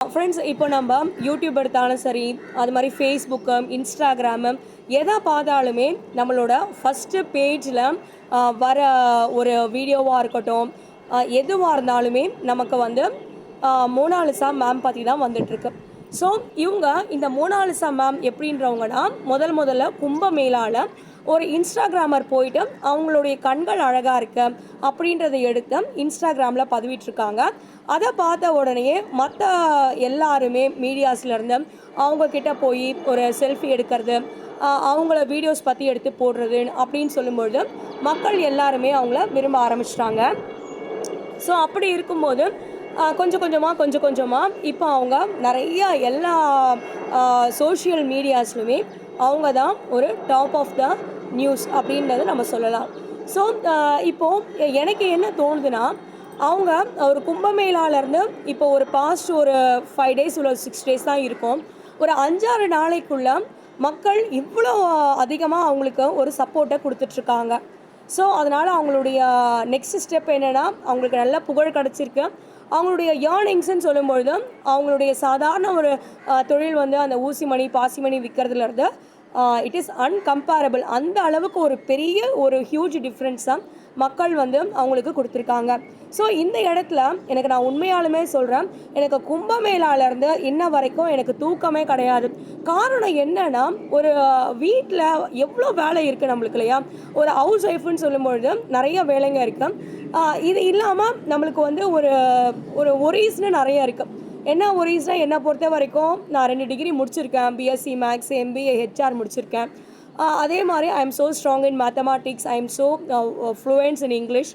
Friends இப்போ நம்ம YouTube எடுத்தாலும் சரி அது மாதிரி ஃபேஸ்புக்கு இன்ஸ்டாகிராமு எதை பார்த்தாலுமே நம்மளோட ஃபஸ்ட்டு பேஜில் வர ஒரு வீடியோவாக இருக்கட்டும் எதுவாக இருந்தாலுமே நமக்கு வந்து மோனாலிசா மேம் பற்றி தான் வந்துட்டுருக்கு. ஸோ இவங்க இந்த மோனாலிசா மேம் எப்படின்றவங்கன்னா முதல் முதல்ல கும்பமேளால் ஒரு இன்ஸ்டாகிராமர் போயிட்டு அவங்களுடைய கண்கள் அழகாக இருக்கு அப்படின்றத எடுத்து இன்ஸ்டாகிராமில் பதிவிட்டிருக்காங்க. அதை பார்த்த உடனேயே மற்ற எல்லாருமே மீடியாஸ்லேருந்து அவங்கக்கிட்ட போய் ஒரு செல்ஃபி எடுக்கிறது அவங்கள வீடியோஸ் பற்றி எடுத்து போடுறது அப்படின்னு சொல்லும்பொழுது மக்கள் எல்லாருமே அவங்கள விரும்ப ஆரம்பிச்சிட்டாங்க. ஸோ அப்படி இருக்கும்போது கொஞ்சம் கொஞ்சமாக கொஞ்சம் கொஞ்சமாக இப்போ அவங்க நிறைய எல்லா சோஷியல் மீடியாஸ்லுமே அவங்க தான் ஒரு டாப் ஆஃப் த நியூஸ் அப்படின்றத நம்ம சொல்லலாம். ஸோ இப்போது எனக்கு என்ன தோணுதுன்னா அவங்க ஒரு கும்பமேளாலேருந்து இப்போ ஒரு பாஸ்ட் ஒரு ஃபைவ் டேஸ் ஒரு சிக்ஸ் டேஸ் தான் இருக்கும். ஒரு அஞ்சாறு நாளைக்குள்ள மக்கள் இவ்வளோ அதிகமாக அவங்களுக்கு ஒரு சப்போர்ட்டை கொடுத்துட்ருக்காங்க. ஸோ அதனால் அவங்களுடைய நெக்ஸ்ட் ஸ்டெப் என்னென்னா அவங்களுக்கு நல்ல புகழ் கிடச்சிருக்கு. அவங்களுடைய ஏர்னிங்ஸ்ன்னு சொல்லும்பொழுது அவங்களுடைய சாதாரண ஒரு தொழில் வந்து அந்த ஊசி மணி பாசிமணி விற்கிறதுலேருந்து இட் இஸ் அன்கம்பேரபிள் அந்த அளவுக்கு ஒரு பெரிய ஒரு ஹியூஜ் டிஃப்ரென்ஸாக மக்கள் வந்து அவங்களுக்கு கொடுத்துருக்காங்க. ஸோ இந்த இடத்துல எனக்கு நான் உண்மையாலுமே சொல்கிறேன் எனக்கு கும்பமேளாலேருந்து இன்ன வரைக்கும் எனக்கு தூக்கமே கிடையாது. காரணம் என்னன்னா ஒரு வீட்டில் எவ்வளோ வேலை இருக்குது நம்மளுக்கு இல்லையா? ஒரு ஹவுஸ் ஒய்ஃப்னு சொல்லும்பொழுது நிறைய வேலைங்க இருக்குது இது இல்லாமல் நம்மளுக்கு வந்து ஒரு ஒரு ஒரீஸ்னு நிறைய இருக்குது என்ன ஒரீஸ்னால் என்னை பொறுத்த வரைக்கும் நான் ரெண்டு டிகிரி முடிச்சிருக்கேன். பிஎஸ்சி மேக்ஸ் எம்பிஏ ஹெச்ஆர் முடிச்சிருக்கேன். அதே மாதிரி I am so strong in mathematics I am so fluence in English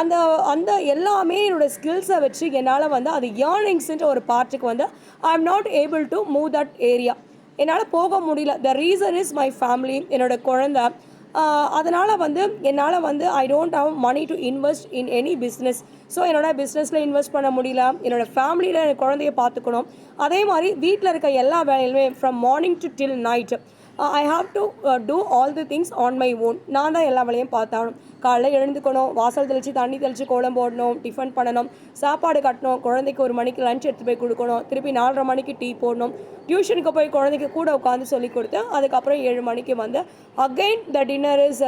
அந்த அந்த எல்லாமே என்னோட ஸ்கில்ஸை வச்சு என்னால் வந்து அது இயர்னிங்ஸுன்ற ஒரு பார்ட்டுக்கு வந்து I am not able to move that area என்னால் போக முடியல. The reason is my family என்னோட குழந்தை. அதனால் வந்து என்னால் வந்து I don't have money to invest in any business so என்னோட பிஸ்னஸில் இன்வெஸ்ட் பண்ண முடியல. என்னோட ஃபேமிலியில் என் குழந்தைய பார்த்துக்கணும். அதே மாதிரி வீட்டில் இருக்க எல்லா வேலையிலுமே from morning to till night I have to do all the things on my own நான் தான் எல்லா வேலையும் பார்த்தாகணும். காலைல எழுந்துக்கணும் வாசல் தெளித்து தண்ணி தெளித்து கோலம் போடணும் டிஃபன் பண்ணணும் சாப்பாடு கட்டணும் குழந்தைக்கு ஒரு மணிக்கு லஞ்ச் எடுத்து போய் கொடுக்கணும் திருப்பி நாலரை மணிக்கு டீ போடணும். டியூஷனுக்கு போய் குழந்தைக்கு கூட உட்காந்து சொல்லி கொடுத்து அதுக்கப்புறம் ஏழு மணிக்கு வந்து again the dinner is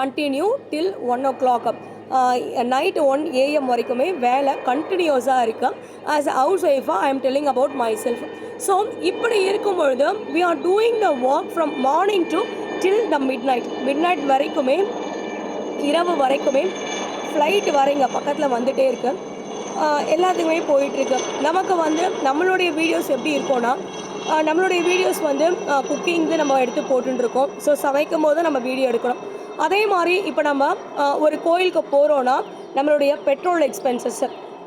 continue till one o'clock night one AM வரைக்குமே வேலை கண்டினியூஸாக இருக்கு. ஆஸ் அ ஹவுஸ் ஒய்ஃபாக I am telling about myself so இப்படி இருக்கும் பொழுது we are doing the work from morning to till the midnight midnight வரைக்குமே இரவு வரைக்குமே ஃப்ளைட் வர இங்கே பக்கத்தில் வந்துகிட்டே இருக்கு. எல்லாத்துக்குமே போயிட்டுருக்கு நமக்கு வந்து நம்மளுடைய வீடியோஸ் எப்படி இருக்கும்னா நம்மளுடைய வீடியோஸ் வந்து குக்கிங்கு நம்ம எடுத்து போட்டுருக்கோம் ஸோ சமைக்கும் போது நம்ம வீடியோ எடுக்கணும். அதே மாதிரி இப்போ நம்ம ஒரு கோயிலுக்கு போகிறோன்னா நம்மளுடைய பெட்ரோல் எக்ஸ்பென்சஸ்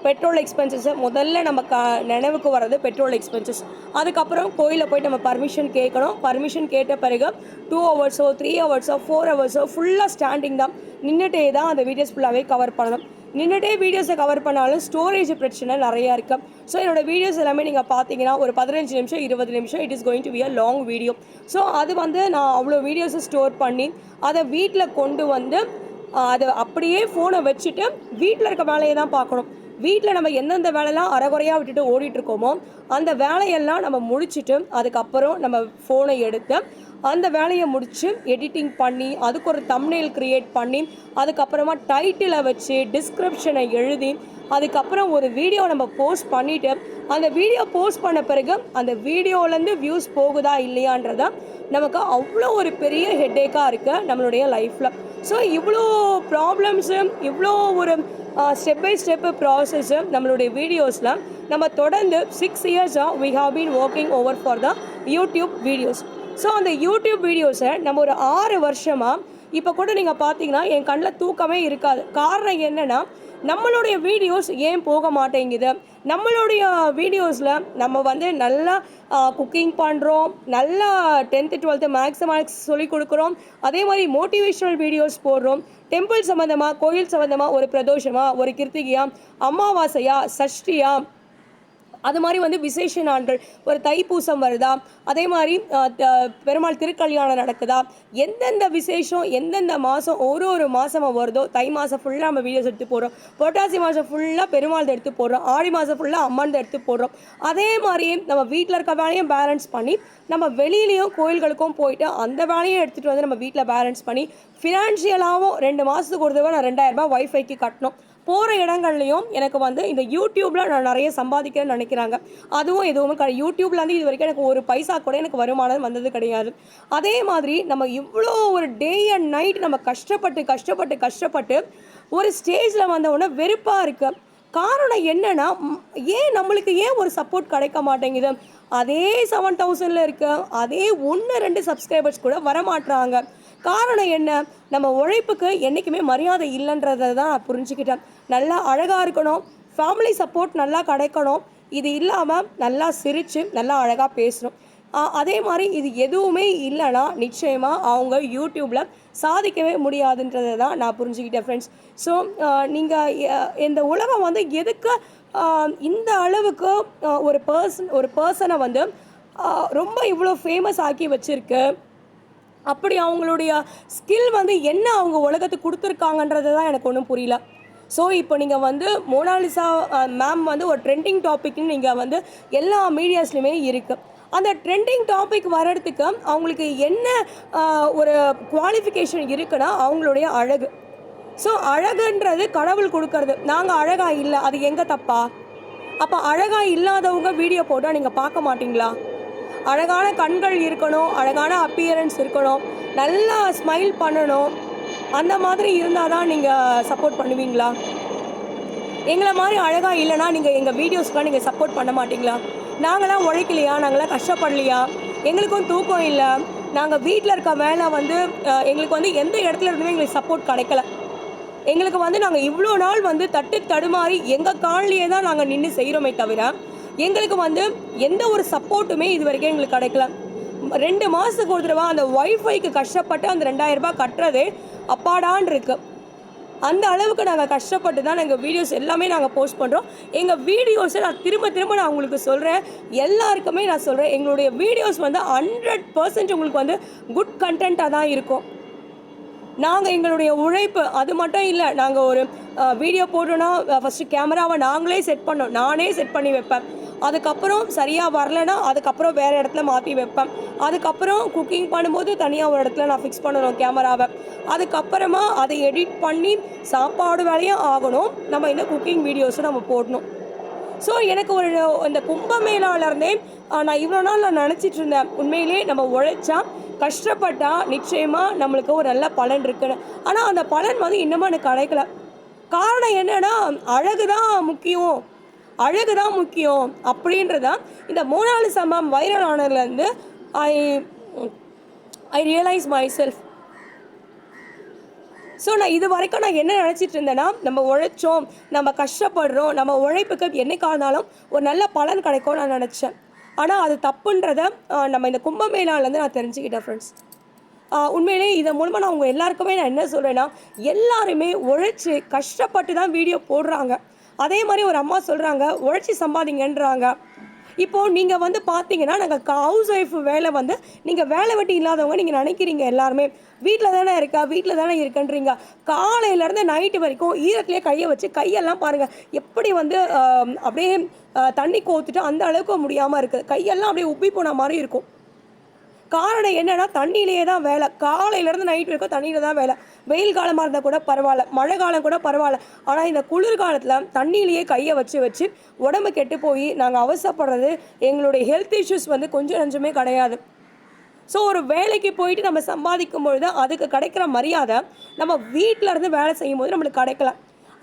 பெட்ரோல் எக்ஸ்பென்சஸ்ஸை முதல்ல நம்ம க நினைவுக்கு வர்றது பெட்ரோல் எக்ஸ்பென்சஸ் அதுக்கப்புறம் கோயிலில் போய் நம்ம பர்மிஷன் கேட்கணும். பர்மிஷன் கேட்ட பிறகு டூ ஹவர்ஸோ த்ரீ ஹவர்ஸோ ஃபோர் ஹவர்ஸோ ஃபுல்லாக ஸ்டாண்டிங் தான். நின்றுட்டே தான் அந்த வீடியோஸ் ஃபுல்லாகவே கவர் பண்ணணும். நின்றுட்டே வீடியோஸை கவர் பண்ணாலும் ஸ்டோரேஜ் பிரச்சனை நிறையா இருக்குது ஸோ என்னோட வீடியோஸ் எல்லாமே நீங்கள் பார்த்தீங்கன்னா ஒரு பதினஞ்சு நிமிஷம் இருபது நிமிஷம் it is going to be a long video so அது வந்து நான் அவ்வளோ வீடியோஸை ஸ்டோர் பண்ணி அதை வீட்டில் கொண்டு வந்து அதை அப்படியே ஃபோனை வச்சுட்டு வீட்டில் இருக்க வேலையை தான் பார்க்கணும். வீட்டில் நம்ம எந்தெந்த வேலைலாம் அறகுறையாக விட்டுட்டு ஓடிட்டுருக்கோமோ அந்த வேலையெல்லாம் நம்ம முடிச்சுட்டு அதுக்கப்புறம் நம்ம ஃபோனை எடுத்து அந்த வேலையை முடித்து எடிட்டிங் பண்ணி அதுக்கு ஒரு தம்னேல் க்ரியேட் பண்ணி அதுக்கப்புறமா டைட்டிலை வச்சு டிஸ்கிரிப்ஷனை எழுதி அதுக்கப்புறம் ஒரு வீடியோ நம்ம போஸ்ட் பண்ணிவிட்டு அந்த வீடியோ போஸ்ட் பண்ண பிறகு அந்த வீடியோலேருந்து வியூஸ் போகுதா இல்லையான்றத நமக்கு அவ்வளோ ஒரு பெரிய ஹெட்டேக்காக இருக்குது நம்மளுடைய லைஃப்பில் ஸோ இவ்வளோ ப்ராப்ளம்ஸு இவ்வளோ ஒரு ஸ்டெப் பை ஸ்டெப்பு ப்ராசஸ்ஸு நம்மளுடைய வீடியோஸில் நம்ம தொடர்ந்து சிக்ஸ் இயர்ஸாக we have been working over for the YouTube videos so அந்த யூடியூப் வீடியோஸை நம்ம ஒரு ஆறு வருஷமாக இப்போ கூட நீங்கள் பார்த்தீங்கன்னா என் கண்ணில் தூக்கமே இருக்காது. காரணம் என்னென்னா நம்மளுடைய வீடியோஸ் ஏன் போக மாட்டேங்குது? நம்மளுடைய வீடியோஸில் நம்ம வந்து நல்லா குக்கிங் பண்ணுறோம் நல்லா டென்த்து டுவெல்த்து மேக்ஸ் மேக்ஸ் சொல்லிக் கொடுக்குறோம். அதே மாதிரி மோட்டிவேஷ்னல் வீடியோஸ் போடுறோம். டெம்பிள் சம்மந்தமாக கோயில் சம்மந்தமாக ஒரு பிரதோஷமாக ஒரு கிருத்திகையாக அமாவாசையாக சஷ்டியா அது மாதிரி வந்து விசேஷ நாட்கள் ஒரு தைப்பூசம் வருதா? அதே மாதிரி த- பெருமாள் திருக்கல்யாணம் நடக்குதா? எந்தெந்த விசேஷம் எந்தெந்த மாதம் ஒரு ஒரு மாதம் வருதோ? தை மாதம் ஃபுல்லாக நம்ம வீடியோஸ் எடுத்து போடுறோம். புரட்டாசி மாதம் ஃபுல்லாக பெருமாள் எடுத்து போடுறோம். ஆடி மாதம் ஃபுல்லாக அம்மன் எடுத்து போடுறோம். அதே மாதிரியே நம்ம வீட்டில் இருக்க வேலையும் பேலன்ஸ் பண்ணி நம்ம வெளியிலையும் கோயில்களுக்கும் போயிட்டு அந்த வேலையும் எடுத்துகிட்டு வந்து நம்ம வீட்டில் பேலன்ஸ் பண்ணி ஃபினான்ஷியலாகவும் ரெண்டு மாதத்துக்கு ஒரு தடவை நான் ரெண்டாயிரரூபா ஒய்ஃபைக்கு வைஃபைக்கு கட்டணும். போகிற இடங்கள்லையும் எனக்கு வந்து இந்த யூடியூப்பில் நான் நிறைய சம்பாதிக்கிறேன்னு நினைக்கிறாங்க. அதுவும் எதுவுமே கிடையாது. யூடியூப்லேருந்து இது வரைக்கும் எனக்கு ஒரு பைசா கூட எனக்கு வருமானம் வந்தது கிடையாது. அதே மாதிரி நம்ம இவ்வளோ ஒரு டே அண்ட் நைட் நம்ம கஷ்டப்பட்டு கஷ்டப்பட்டு கஷ்டப்பட்டு ஒரு ஸ்டேஜில் வந்தவுடனே வெறுப்பாக இருக்குது காரணம் என்னென்னா ஏன் நம்மளுக்கு ஏன் ஒரு சப்போர்ட் கிடைக்க மாட்டேங்குது? அதே செவன் தௌசண்டில் இருக்க. அதே ஒன்று ரெண்டு சப்ஸ்கிரைபர்ஸ் கூட வரமாட்டுறாங்க காரணம் என்ன? நம்ம உழைப்புக்கு என்றைக்குமே மரியாதை இல்லைன்றதை தான் நான் புரிஞ்சுக்கிட்டேன். நல்லா அழகாக இருக்கணும். ஃபேமிலி சப்போர்ட் நல்லா கிடைக்கணும். இது இல்லாமல் நல்லா சிரித்து நல்லா அழகாக பேசணும். அதே மாதிரி இது எதுவுமே இல்லைன்னா நிச்சயமாக அவங்க யூடியூப்பில் சாதிக்கவே முடியாதுன்றதை தான் நான் புரிஞ்சுக்கிட்டேன் ஃப்ரெண்ட்ஸ் ஸோ நீங்கள் இந்த உலகம் வந்து எதுக்கு இந்த அளவுக்கு ஒரு பர்சன் ஒரு பர்சனை வந்து ரொம்ப இவ்வளோ ஃபேமஸ் ஆக்கி வச்சுருக்கு? அப்படி அவங்களுடைய ஸ்கில் வந்து என்ன அவங்க உலகத்துக்கு கொடுத்துருக்காங்கன்றது தான் எனக்கு ஒன்றும் புரியல. ஸோ இப்போ நீங்கள் வந்து மோனாலிசா மேம் வந்து ஒரு ட்ரெண்டிங் டாபிக்னு நீங்கள் வந்து எல்லா மீடியாஸ்லையுமே இருக்குது அந்த ட்ரெண்டிங் டாபிக் வர்றதுக்கு அவங்களுக்கு என்ன ஒரு குவாலிஃபிகேஷன் இருக்குன்னா அவங்களுடைய அழகு. ஸோ அழகுன்றது கடவுள் கொடுக்கறது. நாங்கள் அழகாக இல்லை அது எங்கே தப்பா? அப்போ அழகாக இல்லாதவங்க வீடியோ போட்டால் நீங்கள் பார்க்க மாட்டிங்களா? அழகான கண்கள் இருக்கணும் அழகான அப்பியரன்ஸ் இருக்கணும் நல்லா ஸ்மைல் பண்ணணும். அந்த மாதிரி இருந்தால் தான் நீங்கள் சப்போர்ட் பண்ணுவீங்களா? எங்களை மாதிரி அழகாக இல்லைன்னா நீங்கள் எங்கள் வீடியோஸ்க்கெலாம் நீங்கள் சப்போர்ட் பண்ண மாட்டிங்களா? நாங்களாம் உழைக்கலையா? நாங்களாம் கஷ்டப்படலையா? எங்களுக்கும் தூக்கம் இல்லை. நாங்கள் வீட்டில் இருக்க வேலை வந்து எங்களுக்கு வந்து எந்த இடத்துல இருந்துமே எங்களுக்கு சப்போர்ட் கிடைக்கல. எங்களுக்கு வந்து நாங்கள் இவ்வளோ நாள் வந்து தட்டு தடுமாறி எங்கள் கால்லையே தான் நாங்கள் நின்று செய்கிறோமே தவிர எங்களுக்கு வந்து எந்த ஒரு சப்போர்ட்டுமே இது வரைக்கும் எங்களுக்கு கிடைக்கல. ரெண்டு மாதத்துக்கு ஒரு தடவை அந்த ஒய்ஃபைக்கு கஷ்டப்பட்டு அந்த ரெண்டாயிரம் ரூபாய் கட்டுறதே அப்பாடான் இருக்கு. அந்த அளவுக்கு நாங்கள் கஷ்டப்பட்டு தான் நாங்கள் வீடியோஸ் எல்லாமே நாங்கள் போஸ்ட் பண்ணுறோம் எங்கள் வீடியோஸை நான் திரும்ப திரும்ப நான் உங்களுக்கு சொல்கிறேன் எல்லாருக்குமே நான் சொல்கிறேன் எங்களுடைய வீடியோஸ் வந்து ஹண்ட்ரட் பர்சன்ட் உங்களுக்கு வந்து குட் கண்டென்ட்டாக தான் இருக்கும். நாங்கள் எங்களுடைய உழைப்பு அது மட்டும் இல்லை நாங்கள் ஒரு வீடியோ போட்டோன்னா ஃபஸ்ட்டு கேமராவை நாங்களே செட் பண்ணோம். நானே செட் பண்ணி வைப்பேன். அதுக்கப்புறம் சரியாக வரலைன்னா அதுக்கப்புறம் வேறு இடத்துல மாற்றி வைப்பேன். அதுக்கப்புறம் குக்கிங் பண்ணும்போது தனியாக ஒரு இடத்துல நான் ஃபிக்ஸ் பண்ணணும் கேமராவை அதுக்கப்புறமா அதை எடிட் பண்ணி சாப்பாடு வேலையும் ஆகணும். நம்ம இந்த குக்கிங் வீடியோஸும் நம்ம போடணும். ஸோ எனக்கு ஒரு இந்த கும்பமேளாவிலேருந்தே நான் இவ்வளோ நாள் நான் நினச்சிட்டு இருந்தேன். உண்மையிலேயே நம்ம உழைச்சா கஷ்டப்பட்டா நிச்சயமாக நம்மளுக்கு ஒரு நல்ல பலன் இருக்குன்னு. ஆனால் அந்த பலன் வந்து இன்னமும் எனக்கு கிடைக்கல காரணம் என்னென்னா அழகு தான் முக்கியம். அழகு தான் முக்கியம் அப்படின்றதான் இந்த மூணாலு சம்பவம் viral ஆனதுலேருந்து I I realise myself so நான் இது வரைக்கும் நான் என்ன நினச்சிட்டு இருந்தேன்னா நம்ம உழைச்சோம் நம்ம கஷ்டப்படுறோம் நம்ம உழைப்புக்கு என்னைக்கா ஒரு நல்ல பலன் கிடைக்கும் நான் நினச்சேன். ஆனால் அது தப்புன்றத நம்ம இந்த கும்பமேளாலேருந்து நான் தெரிஞ்சுக்கிட்டேன் ஃப்ரெண்ட்ஸ் உண்மையிலேயே இதன் மூலமாக நான் உங்கள் எல்லாருக்குமே நான் என்ன சொல்கிறேன்னா எல்லாருமே உழைச்சி கஷ்டப்பட்டு தான் வீடியோ போடுறாங்க. அதே மாதிரி ஒரு அம்மா சொல்கிறாங்க உழைச்சி சம்பாதிங்கன்றாங்க. இப்போது நீங்கள் வந்து பார்த்தீங்கன்னா நாங்கள் ஹவுஸ் ஒய்ஃப் வேலை வந்து நீங்கள் வேலை வெட்டி இல்லாதவங்க நீங்கள் நினைக்கிறீங்க எல்லாருமே. வீட்டில் தானே இருக்கா? வீட்டில் தானே இருக்குன்றீங்க. காலையிலேருந்து நைட்டு வரைக்கும் ஈரத்துலேயே கையை வச்சு கையெல்லாம் பாருங்கள் எப்படி வந்து அப்படியே தண்ணி கோத்துட்டு அந்த அளவுக்கு முடியாமல் இருக்குது கையெல்லாம் அப்படியே உப்பி போன மாதிரி இருக்கும். காரணம் என்னன்னா தண்ணியிலேயே தான் வேலை. காலையிலேருந்து நைட் வரைக்கும் தண்ணியில தான் வேலை. வெயில் காலமாக இருந்தால் கூட பரவாயில்ல. மழை காலம் கூட பரவாயில்ல. ஆனால் இந்த குளிர் காலத்தில் தண்ணியிலேயே கையை வச்சு வச்சு உடம்பு கெட்டு போய் நாங்கள் அவசரப்படுறது எங்களுடைய ஹெல்த் இஷ்யூஸ் வந்து கொஞ்சம் நஞ்சமே கிடையாது. ஸோ ஒரு வேலைக்கு போயிட்டு நம்ம சம்பாதிக்கும் பொழுது அதுக்கு கிடைக்கிற மரியாதை நம்ம வீட்டில் இருந்து வேலை செய்யும் போது நம்மளுக்கு கிடைக்கல.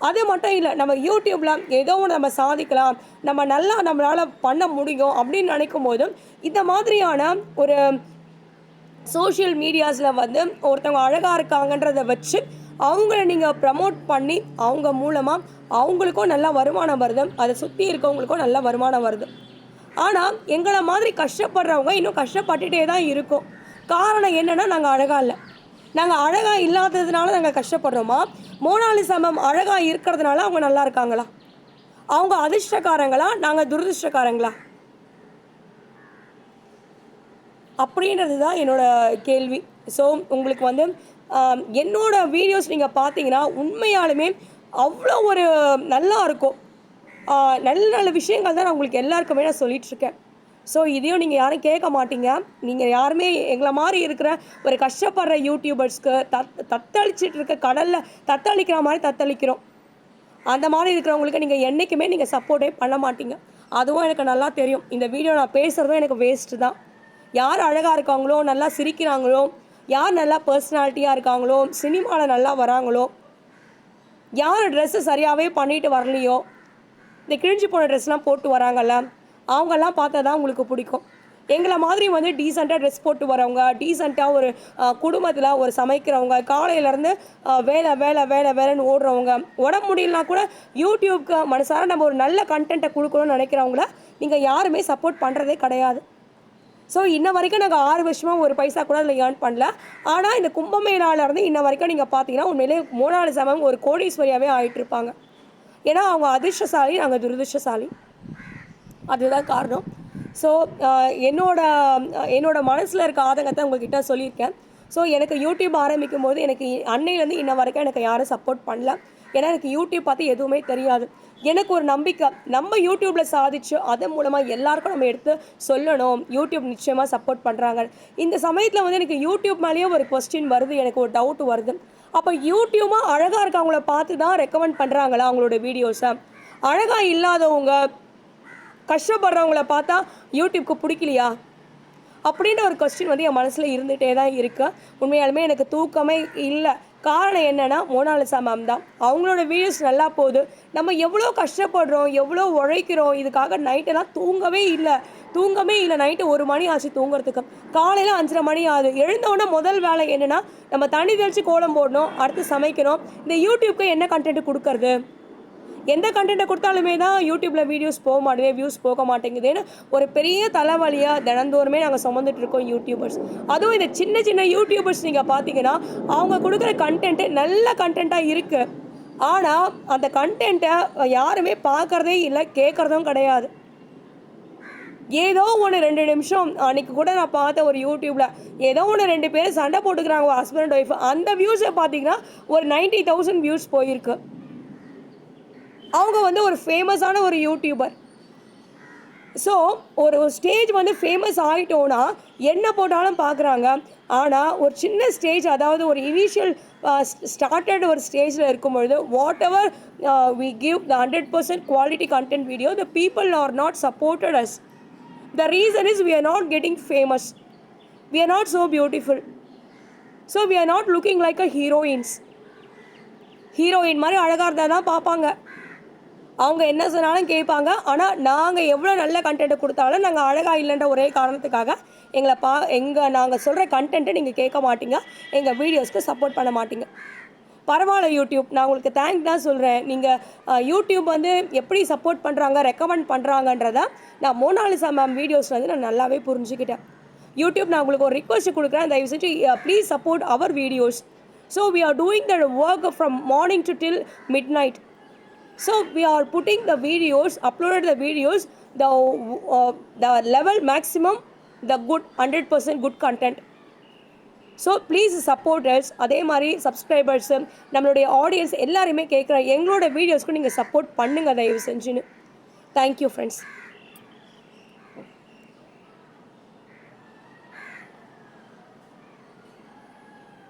அது மட்டும் இல்லை நம்ம யூடியூப்பில் ஏதோ ஒன்று நம்ம சாதிக்கலாம். நம்ம நல்லா நம்மளால் பண்ண முடியும் அப்படின்னு நினைக்கும் போது இந்த மாதிரியான ஒரு சோஷியல் மீடியாஸில் வந்து ஒருத்தவங்க அழகாக இருக்காங்கன்றதை வச்சு அவங்கள நீங்கள் ப்ரமோட் பண்ணி அவங்க மூலமாக அவங்களுக்கும் நல்ல வருமானம் வருது. அதை சுற்றி இருக்கவங்களுக்கும் நல்ல வருமானம் வருது. ஆனால் எங்களை மாதிரி கஷ்டப்படுறவங்க இன்னும் கஷ்டப்பட்டுட்டே தான் இருக்கும். காரணம் என்னென்னா நாங்கள் அழகாக இல்லை. நாங்கள் அழகாக இல்லாததுனால நாங்கள் கஷ்டப்படுறோமா? மோனாலிசமம் அழகாக இருக்கிறதுனால அவங்க நல்லா இருக்காங்களா? அவங்க அதிர்ஷ்டக்காரங்களா? நாங்கள் துரதிர்ஷ்டக்காரங்களா? அப்படின்றது தான் என்னோட கேள்வி. ஸோ உங்களுக்கு வந்து என்னோடய என்னோட வீடியோஸ் நீங்கள் பார்த்தீங்கன்னா உண்மையாலுமே அவ்வளோ ஒரு நல்லா இருக்கும். நல்ல நல்ல விஷயங்கள் தான் நான் உங்களுக்கு எல்லாருக்குமே நான் சொல்லிகிட்ருக்கேன் இருக்கேன் ஸோ இதையும் நீங்கள் யாரும் கேட்க மாட்டீங்க. நீங்கள் யாருமே எங்களை மாதிரி இருக்கிற ஒரு கஷ்டப்படுற யூடியூபர்ஸ்க்கு தத் தத்தளிச்சிட்டு இருக்க கடலில் தத்தளிக்கிற மாதிரி தத்தளிக்கிறோம். அந்த மாதிரி இருக்கிறவங்களுக்கு நீங்கள் என்றைக்குமே நீங்கள் சப்போர்ட்டே பண்ண மாட்டீங்க. அதுவும் எனக்கு நல்லா தெரியும். இந்த வீடியோ நான் பேசுகிறதும் எனக்கு வேஸ்ட்டு தான். யார் அழகாக இருக்காங்களோ நல்லா சிரிக்கிறாங்களோ யார் நல்லா பர்சனாலிட்டியாக இருக்காங்களோ சினிமாவில் நல்லா வராங்களோ யார் ட்ரெஸ்ஸு சரியாகவே பண்ணிட்டு வரலையோ இந்த கிழிஞ்சு போன ட்ரெஸ்லாம் போட்டு வராங்கல்ல அவங்கெல்லாம் பார்த்தா தான் உங்களுக்கு பிடிக்கும். எங்களை மாதிரி வந்து டீசெண்டாக ட்ரெஸ் போட்டு வரவங்க டீசெண்டாக ஒரு குடும்பத்தில் ஒரு சமைக்கிறவங்க காலையிலேருந்து வேலை வேலை வேலை வேலைன்னு ஓடுறவங்க உடம்பு முடியலனா கூட யூடியூப்க்கு மனசார நம்ம ஒரு நல்ல கண்டென்ட்டை கொடுக்கணும்னு நினைக்கிறவங்கள நீங்கள் யாருமே சப்போர்ட் பண்ணுறதே கிடையாது. ஸோ இன்ன வரைக்கும் நாங்கள் ஆறு வருஷமாக ஒரு பைசா கூட அதில் ஏர்ன் பண்ணல. ஆனால் இந்த கும்பமேளால இருந்து இன்ன வரைக்கும் நீங்கள் பார்த்தீங்கன்னா உண்மையிலே மூணாவது சமம் ஒரு கோடீஸ்வரியாகவே ஆகிட்டு இருப்பாங்க. ஏன்னா அவங்க அதிர்ஷ்டசாலி நாங்கள் துரதிர்ஷ்டசாலி. அதுதான் காரணம். ஸோ என்னோட என்னோடய என்னோட மனசில் இருக்க ஆதங்கத்தை உங்ககிட்ட சொல்லியிருக்கேன். ஸோ எனக்கு யூடியூப் ஆரம்பிக்கும் போது எனக்கு அன்னையிலேருந்து இன்ன வரைக்கும் எனக்கு யாரும் சப்போர்ட் பண்ணல. ஏன்னா எனக்கு யூடியூப் பார்த்து எதுவுமே தெரியாது. எனக்கு ஒரு நம்பிக்கை. நம்ம யூடியூப்பில் சாதிச்சு அதன் மூலமாக எல்லாருக்கும் நம்ம எடுத்து சொல்லணும். யூடியூப் நிச்சயமாக சப்போர்ட் பண்ணுறாங்க இந்த சமயத்தில் வந்து எனக்கு யூடியூப் மேலேயே ஒரு கொஸ்டின் வருது. எனக்கு ஒரு டவுட் வருது. அப்போ யூடியூபாக அழகாக இருக்கவங்கள பார்த்து தான் ரெக்கமெண்ட் பண்ணுறாங்களா அவங்களோட வீடியோஸை அழகாக இல்லாதவங்க கஷ்டப்படுறவங்கள பார்த்தா யூடியூப்க்கு பிடிக்கலையா? அப்படின்ற ஒரு கொஸ்டின் வந்து என் மனசில் இருந்துகிட்டே தான் இருக்குது உண்மையாலுமே எனக்கு தூக்கமே இல்லை. காரணம் என்னென்னா மோனாலிசா மேம் தான். அவங்களோட வீடியோஸ் நல்லா போகுது. நம்ம எவ்வளோ கஷ்டப்படுறோம் எவ்வளோ உழைக்கிறோம் இதுக்காக நைட்டெல்லாம் தூங்கவே இல்லை. தூங்கவே இல்லை. நைட்டு ஒரு மணி ஆச்சு தூங்குறதுக்கு. காலையில் அஞ்சரை மணி ஆகுது. எழுந்தோடனே முதல் வேலை என்னென்னா நம்ம தண்ணி தெளித்து கோலம் போடணும் அடுத்து சமைக்கணும். இந்த யூடியூப்க்கு என்ன கண்டென்ட் கொடுக்கறது? எந்த கண்டென்ட்டை கொடுத்தாலுமே தான் யூடியூப்பில் வீடியோஸ் போக மாட்டேங்குது வியூஸ் போக மாட்டேங்குதுன்னு ஒரு பெரிய தலைவலியாக தினந்தோறுமே நாங்கள் சுமந்துட்டு இருக்கோம் யூடியூபர்ஸ் அதுவும் இந்த சின்ன சின்ன யூடியூபர்ஸ் நீங்கள் பார்த்தீங்கன்னா அவங்க கொடுக்குற கண்டென்ட்டு நல்ல கண்டென்ட்டாக இருக்குது ஆனால் அந்த கண்டென்ட்டை யாருமே பார்க்குறதே இல்லை கேட்குறதும் கிடையாது. ஏதோ ஒன்று ரெண்டு நிமிஷம் அன்னைக்கு கூட நான் பார்த்த ஒரு யூடியூப்பில் ஏதோ ஒன்று ரெண்டு பேரும் சண்டை போட்டுக்கிறாங்க ஹஸ்பண்ட் ஒய்ஃப் அந்த வியூஸை பார்த்தீங்கன்னா ஒரு நைன்ட்டி தௌசண்ட் வியூஸ் போயிருக்கு. அவங்க வந்து ஒரு ஃபேமஸான ஒரு யூடியூபர் ஸோ ஒரு ஸ்டேஜ் வந்து ஃபேமஸ் ஆகிட்டோன்னா என்ன போட்டாலும் பார்க்குறாங்க ஆனால் ஒரு சின்ன ஸ்டேஜ் அதாவது ஒரு இனிஷியல் ஸ்டார்டட் ஒரு ஸ்டேஜில் இருக்கும் பொழுது whatever we give the hundred percent quality content video the people are not supported as the reason is we are not getting famous we are not so beautiful so we are not looking like a heroines heroine மாதிரி அழகாக இருந்தால் தான் பார்ப்பாங்க. அவங்க என்ன சொன்னாலும் கேட்பாங்க. ஆனால் நாங்கள் எவ்வளோ நல்ல கண்டென்ட் கொடுத்தாலும் நாங்கள் அழகாக இல்லைன்ற ஒரே காரணத்துக்காக எங்களை பா எங்கள் நாங்கள் சொல்கிற கண்டென்ட்டை நீங்கள் கேட்க மாட்டீங்க. எங்கள் வீடியோஸ்க்கு சப்போர்ட் பண்ண மாட்டீங்க. பரவாயில்ல யூடியூப். நான் உங்களுக்கு தேங்க் தான் சொல்கிறேன் நீங்கள் யூடியூப் வந்து எப்படி சப்போர்ட் பண்ணுறாங்க ரெக்கமெண்ட் பண்ணுறாங்கன்றத நான் மோனாலிசா மேம் வீடியோஸ் வந்து நான் நல்லாவே புரிஞ்சுக்கிட்டேன். யூடியூப் நான் உங்களுக்கு ஒரு ரிக்வஸ்ட் கொடுக்குறேன். தயவு செஞ்சு please support our videos so we are doing the work from morning to till midnight So we are putting the videos, uploaded the videos, the uh, the level maximum, the good 100% good content. So please supporters அதே மாதிரி subscribers நம்மளுடைய audience எல்லாருமே கேட்குற எங்களோட வீடியோஸ்க்கு நீங்கள் support பண்ணுங்கள் தயவு செஞ்சுன்னு. Thank you friends